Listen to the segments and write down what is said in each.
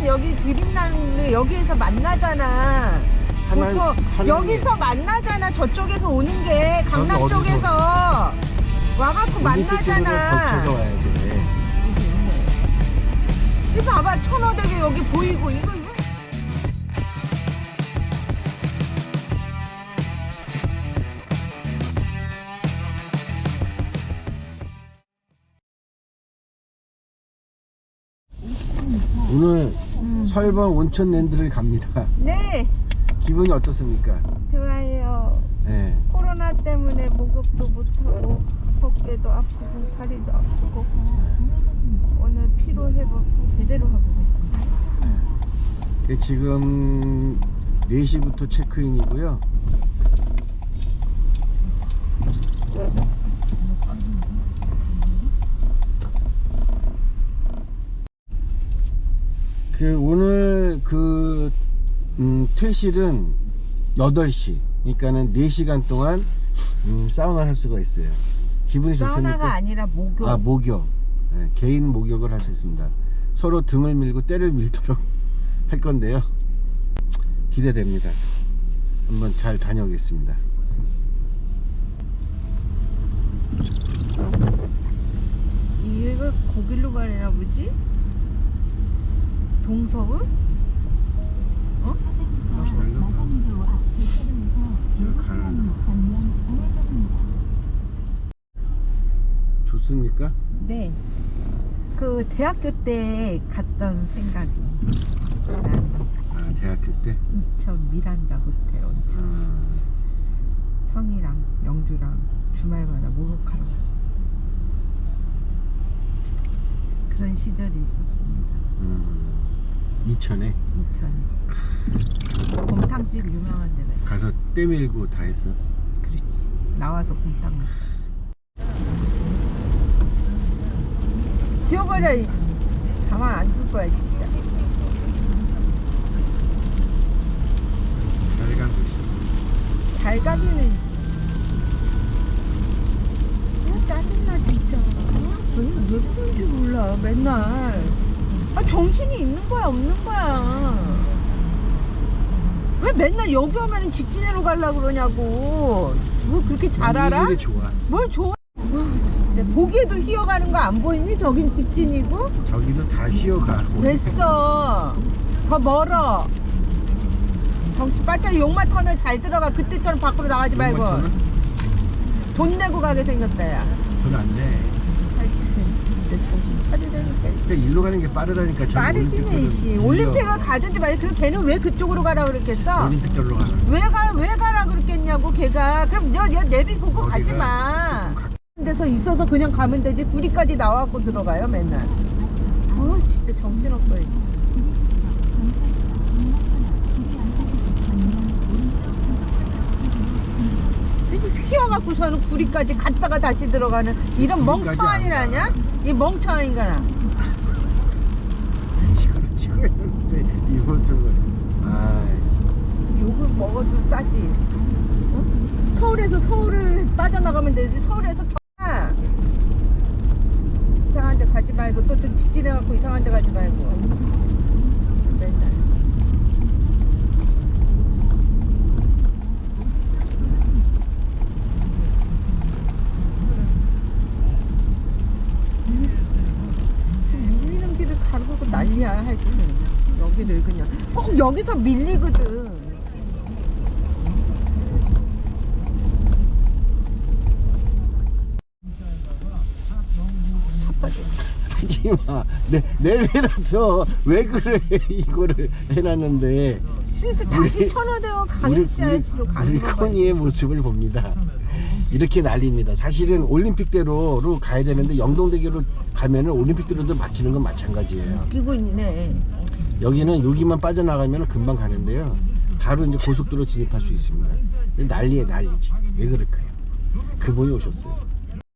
항상 여기 드림라는 여기에서 만나잖아. 하나- 보통 하나는- 여기서 만나잖아. 저쪽에서 오는 게 강남 어디서- 쪽에서 와갖고 만나잖아. 거쳐서 와야 돼. 이 봐봐 천호대교 여기 보이고 이거 오늘 설번 온천랜드를 갑니다. 네 기분이 어떻습니까? 좋아요. 네. 코로나 때문에 목욕도 못하고 어깨도 아프고 다리도 아프고 오늘 피로 회복 제대로 하고 있습니다. 그 지금 4시부터 체크인이고요. 그 오늘 그 음, 퇴실은 8시. 그러니까는 4시간 동안 음, 사우나를 할 수가 있어요. 기분이 좋습니까? 사우나가 아니라 목욕. 아 목욕 네, 개인 목욕을 할 수 있습니다 서로 등을 밀고 때를 밀도록 할 건데요 기대됩니다 한번 잘 다녀오겠습니다 얘가 거길로 가려나 보지? 동서울? 어? 혹시 달려? 여기 가는 좋습니까? 네. 그 대학교 때 갔던 생각이 나는 아 대학교 때? 이천 미란다 호텔 온천 아, 성이랑 영주랑 주말마다 목욕하러 가요. 그런 시절이 있었습니다. 음, 이천에 이천에 곰탕집 유명한 데가 있어. 가서 때 밀고 다 했어 그렇지. 나와서 곰탕 먹. 지워버려. 이 가만 안 둘 거야 진짜. 잘 가고 있어 잘 가기는. 야 짜증나 진짜. 왜, 왜 그런지 몰라 맨날. 아 정신이 있는 거야 없는 거야. 왜 맨날 여기 오면은 직진으로 가려고 그러냐고. 뭐 그렇게 잘 알아? 이게 좋아 뭘 좋아? 진짜 보기에도 휘어가는 거 안 보이니? 저긴 직진이고? 저기도 다 휘어가 됐어. 더 멀어. 정신 바짝 용마 터널 잘 들어가. 그때처럼 밖으로 나가지 말고. 돈 내고 가게 생겼다, 야. 돈안돼 하여튼 진짜 정신 차리라니까. 그러니까 일로 가는 게 빠르다니까 저기 빠르긴 해, 올림픽 씨. 올림픽을. 가든지 말든지. 그럼 걔는 왜 그쪽으로 가라 그랬겠어? 올림픽 절로 가는 왜 가, 왜 가라 그랬겠냐고, 걔가. 그럼 여, 여 내비고 거기가 가지 마. 조금 가- 데서 있어서 그냥 가면 되지 구리까지 나와갖고 들어가요 맨날 어 진짜 정신없어 이거. 휘어갖고서는 구리까지 갔다가 다시 들어가는 이런 구리까지 멍청한이라냐? 안 가. 이 멍청한 인간아 이거를 찍어야겠는데 이 모습을. 아 욕을 먹어도 싸지. 어? 서울에서 서울을 빠져나가면 되지. 서울에서 겨 이상한 데 가지 말고 또 좀 직진해갖고 이상한 데 가지 말고. 맨날 밀리는 길을 가르고 하여튼 여기를 그냥 꼭 여기서 밀리거든. 하지마. 내 내외라서 왜 그래? 이거를 해놨는데. 시드 다시 우리- 우리 강인시라시로 우리 가는 거 코니의 모습을 봅니다. 이렇게 난립니다. 사실은 올림픽대로로 가야 되는데 영동대교로 가면은 올림픽대로도 막히는 건 마찬가지예요 끼고 있네 여기는 여기만 빠져나가면 금방 가는데요. 바로 이제 고속도로 진입할 수 있습니다. 근데 난리에 난리지. 왜 그럴까요? 그분이 오셨어요.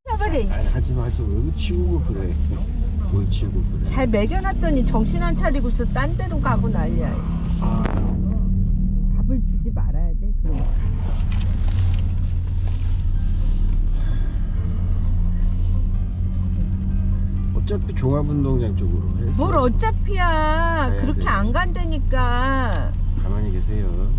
차버리 아니, 하지 마, 하지 마. 왜 치우고 그래. 뭘 치우고 그래. 잘 먹여놨더니 정신 안 차리고서 딴 데로 가고 난리야 아, 어차피 종합운동장 쪽으로 해서 뭘 어차피야 가야 그렇게 돼. 안 간다니까 가만히 계세요.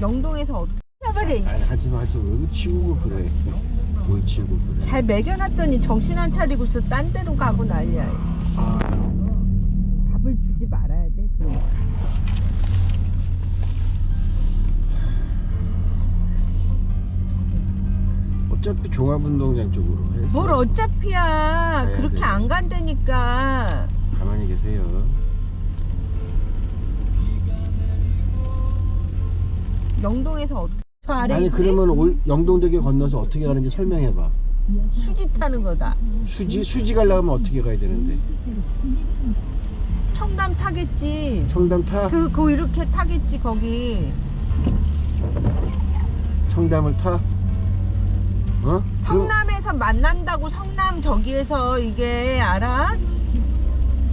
영동에서 어떻게 잡아래 아니 하지 마, 하지 마. 왜 치우고 그래? 뭘 치우고 그래? 잘 먹여놨더니 정신 안 차리고서 딴 데로 가고 난리야 밥 어차피 종합운동장 쪽으로 해서 뭘 어차피야 가야 그렇게 돼. 안 간다니까 가만히 계세요. 영동에서 어떻게 저 아래 아니 있지? 그러면 올, 영동대교 건너서 어떻게 가는지 설명해봐. 수지 타는 거다 수지 수지 가려면 어떻게 가야 되는데? 청담 타겠지 청담 타? 그, 그 이렇게 타겠지 거기 청담을 타? 어? 성남에서 만난다고 성남 저기에서 이게 알아?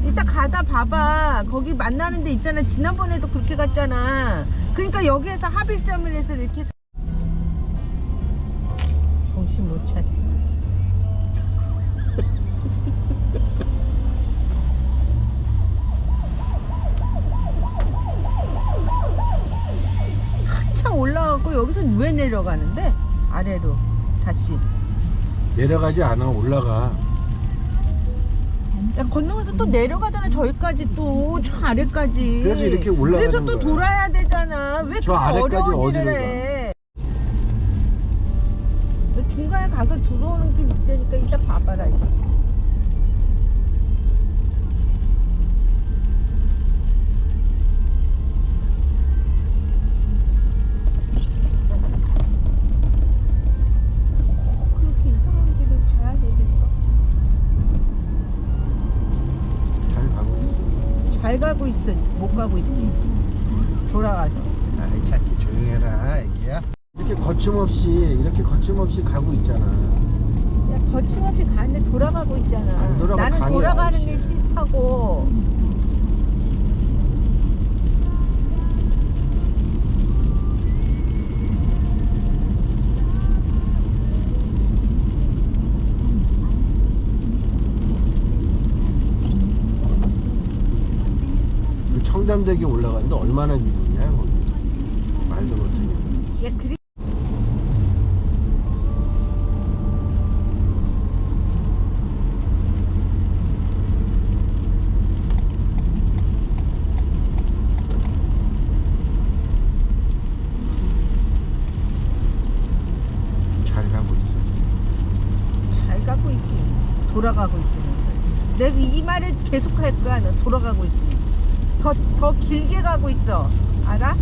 이따 가다 봐봐. 거기 만나는 데 있잖아. 지난번에도 그렇게 갔잖아. 그러니까 여기에서 합일점을 해서 이렇게 정신 못 차려. 한참 올라가고 여기서 왜 내려가는데? 아래로 다시 내려가지 않아 올라가. 야, 건너면서 또 내려가잖아 저기까지 또 저 아래까지 그래서 이렇게 올라가는 그래서 또 거야. 돌아야 되잖아 왜 저 그렇게 아래까지 어려운 일을 어디를 해너 중간에 가서 들어오는 길 있다니까 이따 봐봐라 이거. 있어 못 가고 있지 돌아가서 아이 차키 조용해라 애기야. 이렇게 거침없이 이렇게 거침없이 가고 있잖아. 야, 거침없이 가는데 돌아가고 있잖아. 안 돌아가, 나는 돌아가는. 게 싫다고. 그 청담대교 올라가는데 얼마나 거기. 말도 못해. 야, 그리... 잘 가고 있어. 잘 가고 있기. 돌아가고 있으면서. 내가 이 말을 계속 할 거야. 너 돌아가고 있으면. 더, 더 길게 가고 있어. 알아?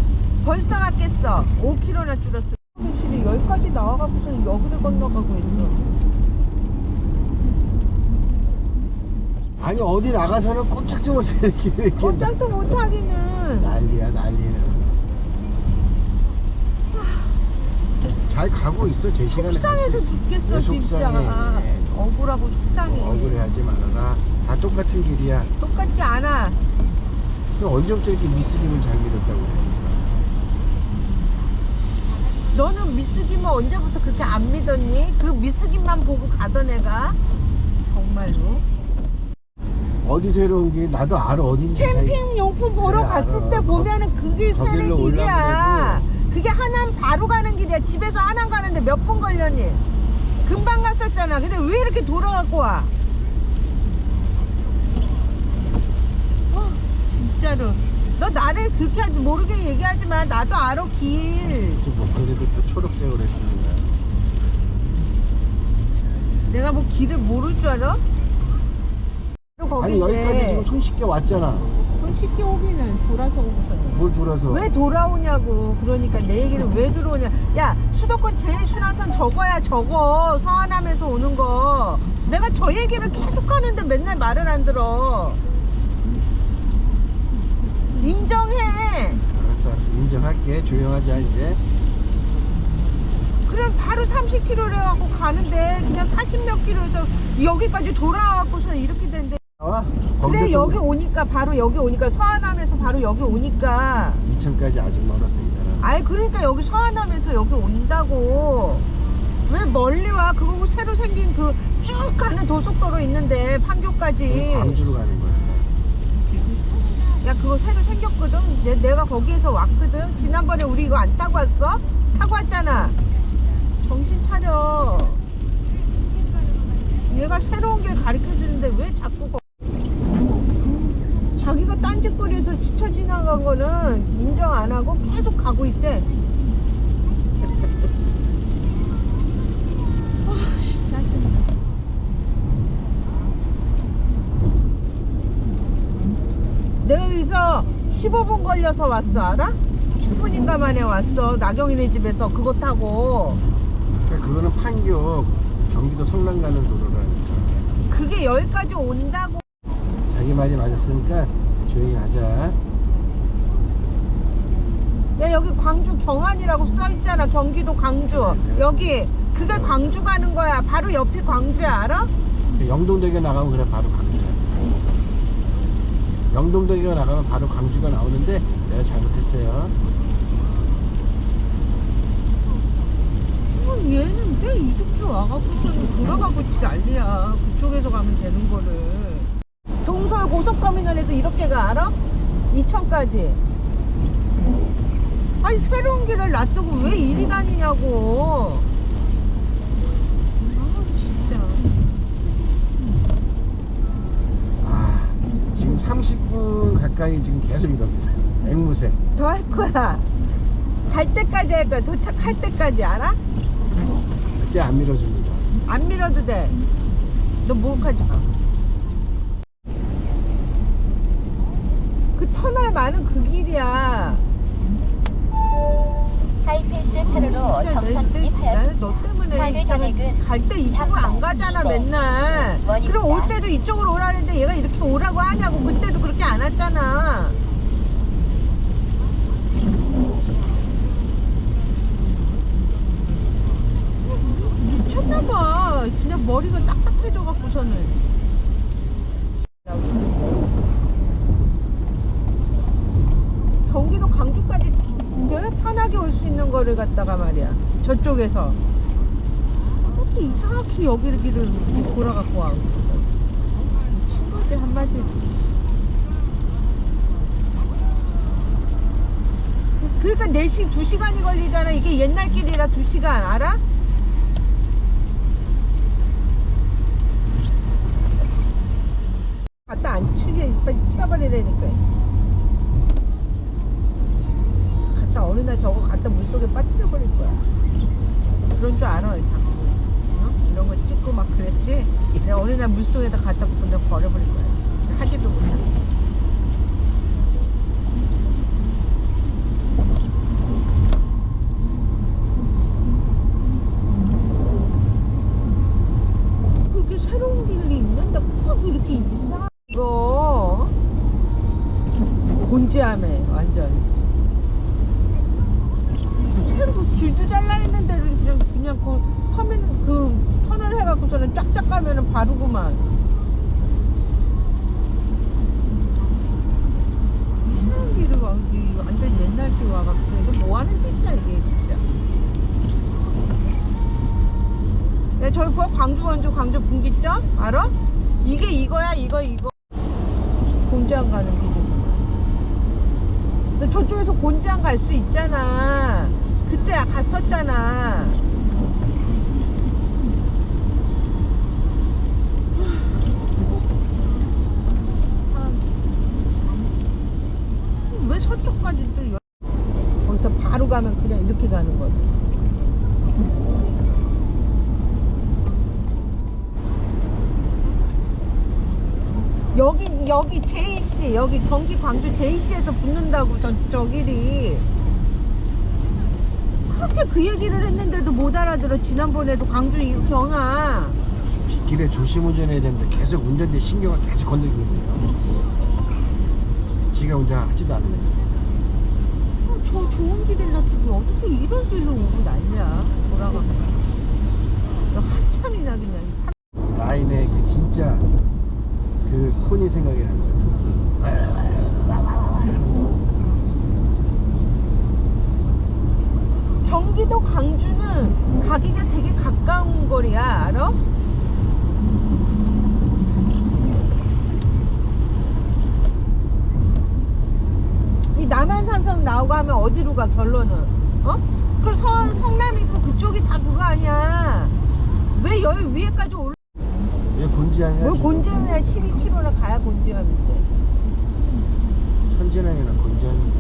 벌써 갔겠어. 5km나 줄었어. 그치, 여기까지 나와갖고서 여기를 건너가고 있어. 아니 어디 나가서는 꼼짝도 못해 이렇게 이렇게 꼼짝도 못 하기는. 난리야 난리야. 잘 가고 있어 제 시간에. 속상해서 갈수 있어. 죽겠어 왜 진짜 속상해? 억울하고 속상해 어, 억울해하지 말아라. 다 똑같은 길이야. 똑같지 않아 언제부터 이렇게 미스김을 잘 믿었다고 그래? 너는 미스김을 언제부터 그렇게 안 믿었니? 그 미스김만 보고 가던 애가 정말로 어디 새로운 게 나도 알아 어딘지. 잘- 캠핑 용품 보러 그래, 갔을 알아. 때 보면은 그게 거길로 새는 길이야. 그게 하남 바로 가는 길이야 집에서 하남 가는데 몇 분 걸렸니? 금방 갔었잖아 근데 왜 이렇게 돌아갖고 와? 어, 진짜로. 너 나를 그렇게 하지- 모르게 얘기하지 마 나도 알아 길. 뭐 그래도 또 초록색으로 했습니다. 내가 뭐 길을 모를 줄 알아? 아니 여기까지 지금 손쉽게 왔잖아. 손 쉽게 오기는 돌아서 오고서는. 뭘 돌아서? 왜 돌아오냐고. 그러니까 내 얘기를 왜 들어오냐. 야 수도권 제일 순환선 저거야 저거. 서안함에서 오는 거. 내가 저 얘기를 계속 하는데 맨날 말을 안 들어 인정해 알았어 알았어 인정할게 조용하자 이제. 그럼 바로 30km를 해갖고 가는데 그냥 40몇 킬로에서 여기까지 돌아와갖고서 이렇게 된대 나와. 그래 여기 오니까 바로 여기 오니까 서안함에서 바로 여기 오니까 2층까지 아직 멀었어 이 사람. 아이 그러니까 여기 서안함에서 여기 온다고 왜 멀리 와? 그거 새로 생긴 그 쭉 가는 도속도로 있는데 판교까지. 광주로 가는 거야. 야 그거 새로 생겼거든. 내, 내가 거기에서 왔거든. 지난번에 우리 이거 안 타고 왔어? 타고 왔잖아. 정신 차려. 얘가 새로운 길 가르쳐 주는데 왜 자꾸 거... 자기가 딴짓거리에서 스쳐 지나간 거는 인정 안 하고 계속 가고 있대. 아, 씨, 짜증나. 여기서 15분 걸려서 왔어 알아? 10분인가 만에 왔어 나경이네 집에서 그거 타고 그러니까 그거는 판교 경기도 성남 가는 도로라니까. 그게 여기까지 온다고 자기 말이 맞았으니까 조용히 하자. 야 여기 광주 경안이라고 써있잖아 경기도 광주 여기 그게 광주 가는 거야 바로 옆이 광주야 알아? 그 영동대교 나가면 그래 바로 광주야. 영동대교 나가면 바로 광주가 나오는데 내가 잘못했어요. 어, 얘는 왜 이렇게 와갖고서는 돌아가고 난리야 그쪽에서 가면 되는 거를 동서울 고속터미널에서 이렇게 가 알아? 이천까지 아니 새로운 길을 놔두고 왜 이리 다니냐고 아 진짜 아, 지금 30분 가까이 지금 계속 이럽니다. 앵무새. 더 할 거야 갈 때까지 할 거야 도착할 때까지 알아? 그때 안 밀어줍니다. 안 밀어도 돼. 너 목욕하지 마. 그 터널 많은 그 길이야. 하이패스 차로로 진짜 정선 내- 내- 진입하였습니다. 나는 너 때문에 있잖아. 전액은 갈 때 이쪽으로 안 가잖아 맨날. 그럼 올 때도 이쪽으로 오라는데 얘가 이렇게 오라고 하냐고. 그때도 그렇게 안 왔잖아. 미쳤나봐. 그냥 머리가 딱딱해져 갖고서는. 경기도 강주까지 그 편하게 올 수 갖다가 말이야. 저쪽에서. 어떻게 이상하게 여기를 이렇게 돌아갖고 와. 거지, 한마디로. 그러니까 4시, 2시간이 걸리잖아. 이게 옛날 길이라 2시간, 알아? 갖다 안 치게 빨리 치워버리라니까. 갖다 어느 날 저거 갖다 물속에 빠뜨려 버릴 거야. 그런 줄 알아, 자꾸. 어? 이런 거 찍고 막 그랬지? 내가 어느 날 물속에다 갖다 그냥 버려버릴 거야. 하지도 못하고. 그렇게 새로운 길이 있는데 꼭 이렇게 이상한 거 곤지암에 완전 새로 그 길도 잘라 있는 데를 그냥 그냥 그 터미널 그 터널 해갖고서는 쫙쫙 가면은 바로구만 이상한 길을 와 이 완전 옛날 길 와갖고 이거 뭐 하는 짓이야 이게 진짜 야 저기 보여 광주 원주 광주 분기점? 알아? 이게 이거야 이거 이거. 곤지암 가는 길이. 너 저쪽에서 곤지암 갈수 있잖아. 그때 갔었잖아. 왜 서쪽까지 또 여- 거기서 바로 가면 그냥 이렇게 가는 거야 여기 JC 여기 경기 광주 JC에서 붙는다고 저, 저 길이 그렇게 그 얘기를 했는데도 못 알아들어. 지난번에도 광주 이 경아 길에 조심 운전해야 되는데 계속 운전대 신경을 계속 건드리고 있네요. 지가 운전하지도 않으면서. 어, 저 좋은 길을 놔두고 어떻게 이런 길로 오고 난리야. 돌아가고 너 한참이나 그냥 삼- 라인에 그 진짜 그 콘이 생각이. 토끼. 경기도 광주는 가기가 되게 가까운 거리야 알아? 이 남한산성 나오고 하면 어디로 가 결론은 어? 그럼 성, 성남이고 그쪽이 다 그거 아니야 왜 여기 위에까지 올라 얘 곤지암이야 뭘. 곤지암이야 12km나 가야 곤지암인데 천진항이나 곤지암인데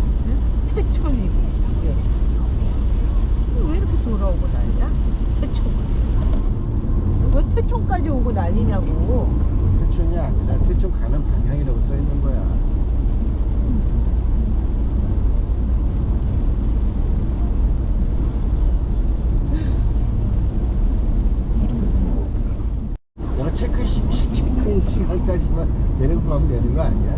태촌이고 이게 왜 이렇게 돌아오고 난리야? 태촌 왜 태촌까지 오고 난리냐고 태촌이 아니라 태촌 가는 방향이라고 써 있는 거야 내가 체크 시, 체크 시간까지만 데리고 가면 되는 거 아니야?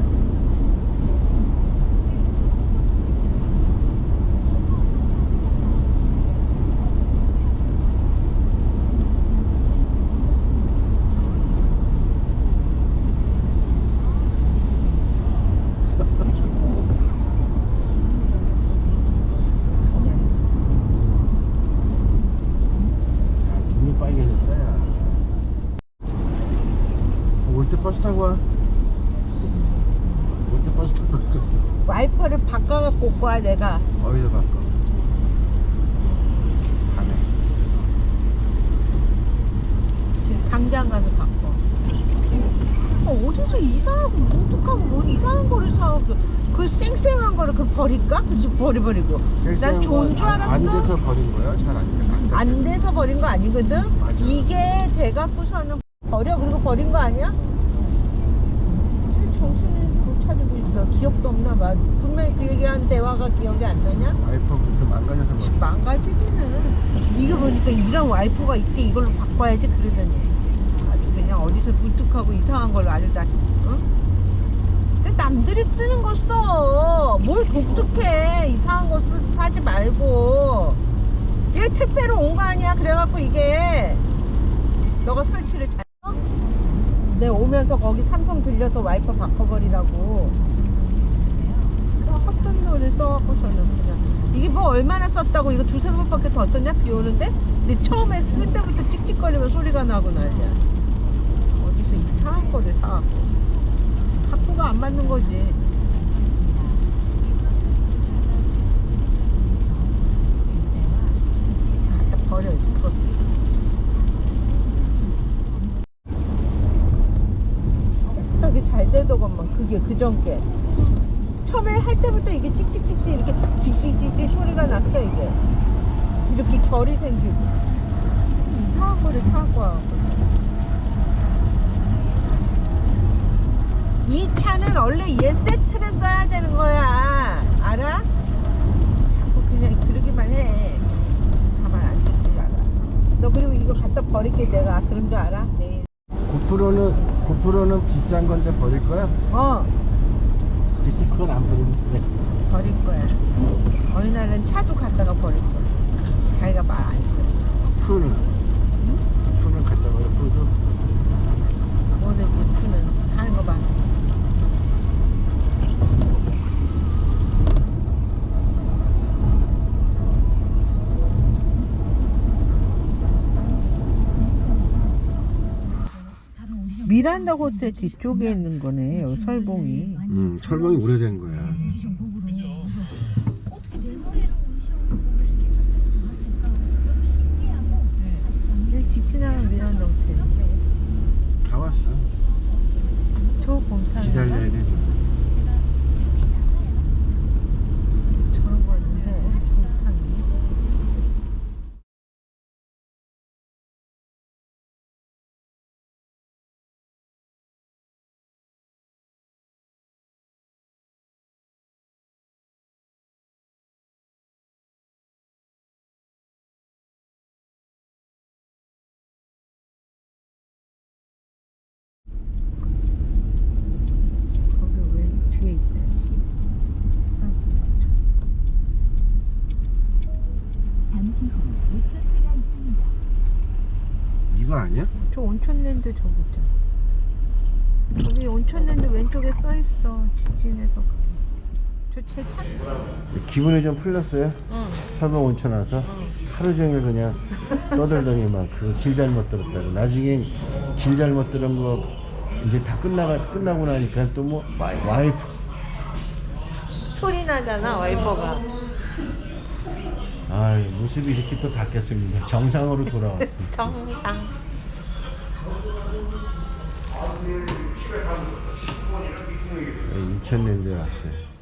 야, 눈이 빨개졌다, 야. 올 때 버스 타고 와. 올 때 버스 타고 와. 와이퍼를 바꿔 갖고 올 거야 내가 어디서 바꿔? 가네. 지금 당장 가서 바꿔 어, 어디서 이상하고 뭉툭하고 뭔 이상한 거를 사고 그 쌩쌩한 거를 그 버릴까? 그래서 버려버리고 난 좋은 줄안 알았어 돼서 버린 거야? 잘안 돼. 안 돼. 안 돼서 버린 거 아니거든 맞아. 이게 돼갖고서는 버려 그리고 버린 거 아니야? 정신을 있어 기억도 없나 봐 분명히 그 얘기한 대화가 기억이 안 나냐? 와이퍼 그렇게 망가져서 지금 버렸어. 망가지기는 이거 보니까 이런 와이퍼가 있대 이걸로 바꿔야지 그러더니 아주 그냥 어디서 불뚝하고 이상한 걸로 아주 다 어? 근데 남들이 쓰는 거 써. 뭘 독특해. 이상한 거 쓰, 사지 말고. 얘 택배로 온 거 아니야. 그래갖고 이게 너가 설치를 잘. 어? 내 오면서 거기 삼성 들려서 와이퍼 바꿔버리라고. 그 헛돈 돈을 써갖고서는 그냥. 이게 뭐 얼마나 썼다고 이거 두세 번밖에 더 썼냐? 비 오는데? 근데 처음에 쓸 때부터 찍찍거리면 소리가 나고 난리야. 어디서 이상한 거를 사갖고. 학구가 안 맞는 거지. 갖다 버려, 그것도. 잘 되더건만, 그게 그전 게. 처음에 할 때부터 이게 찍찍찍찍 이렇게 찍찍찍찍 소리가 났어, 이게. 이렇게 결이 생기고. 이상한 거를 사갖고 와갖고. 이 차는 원래 얘 세트를 써야 되는 거야. 알아? 자꾸 그냥 그러기만 해. 가만 안 두지 알아. 너 그리고 이거 갖다 버릴게 내가 그런 줄 알아? 내일. 고프로는 고프로는 비싼 건데 버릴 거야? 어, 비싼 건안 버리는데. 버릴 거야. 어느 날은 차도 갖다가 버릴 거야. 자기가 말 안 해. 푸는 푸는 갖다 버려. 푸도 뭐든지 푸는 하는 거 봐. 미란다 호텔 뒤쪽에 있는 거네, 여기 설봉이. 음 철봉이 오래된 거야. 어떻게 내 노래로 오디션 이렇게 선정을 했을까? 좀 신기하고 여기 직진하면 미란다 호텔인데. 다 왔어. 저 곰탕인가? 기다려야 돼. 좀. 저런 거였는데, 곰탕이. 거기 왜 뒤에 있다, 뒤에. 사람 잠시 후 목적지가 있습니다. 이거 아니야? 저 온천랜드 저기 있잖아. 저기 온천랜드 왼쪽에 써 있어. 가. 저쟤 참. 기분이 좀 풀렸어요? 응. 설마 온천 와서 하루 종일 그냥 떠들더니만 그 길 잘못 들었다고 나중엔 길 잘못 들은 거 이제 다 끝나가 끝나고 나니까 또 뭐 와이프 소리 나잖아 와이퍼가. 아 모습이 이렇게 또 바뀌었습니다 정상으로 돌아왔습니다 정상. 인천 냄새 왔어요